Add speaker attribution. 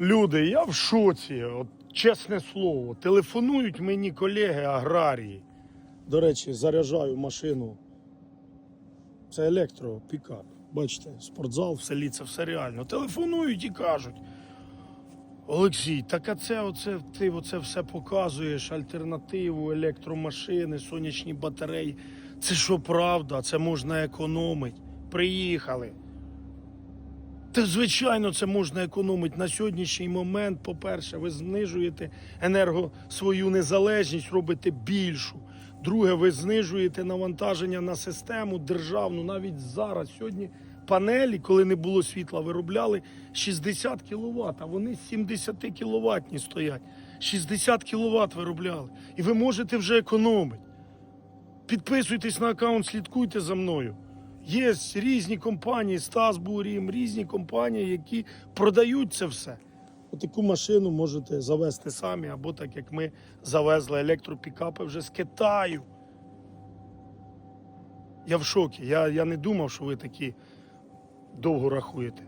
Speaker 1: Люди, я в шоці, от чесне слово. Телефонують мені колеги аграрії. До речі, заряджаю машину. Це електропікап. Бачите, спортзал в селі це все реально. Телефонують і кажуть. Олексій, так а це оце, ти оце все показуєш, альтернативу, електромашини, сонячні батареї. Це що правда, це можна економити. Приїхали. Та звичайно, це можна економити на сьогоднішній момент. По-перше, ви знижуєте енерго свою незалежність, робите більшу. Друге, ви знижуєте навантаження на систему державну. Навіть зараз сьогодні панелі, коли не було світла, виробляли 60 кВт, а вони 70 кВт стоять. 60 кВт виробляли. І ви можете вже економити. Підписуйтесь на аккаунт, слідкуйте за мною. Є різні компанії, Стасбурім, різні компанії, які продають це все. Отаку машину можете завести самі, або так як ми завезли електропікапи вже з Китаю. Я в шокі. Я, я не думав, що ви такі довго рахуєте.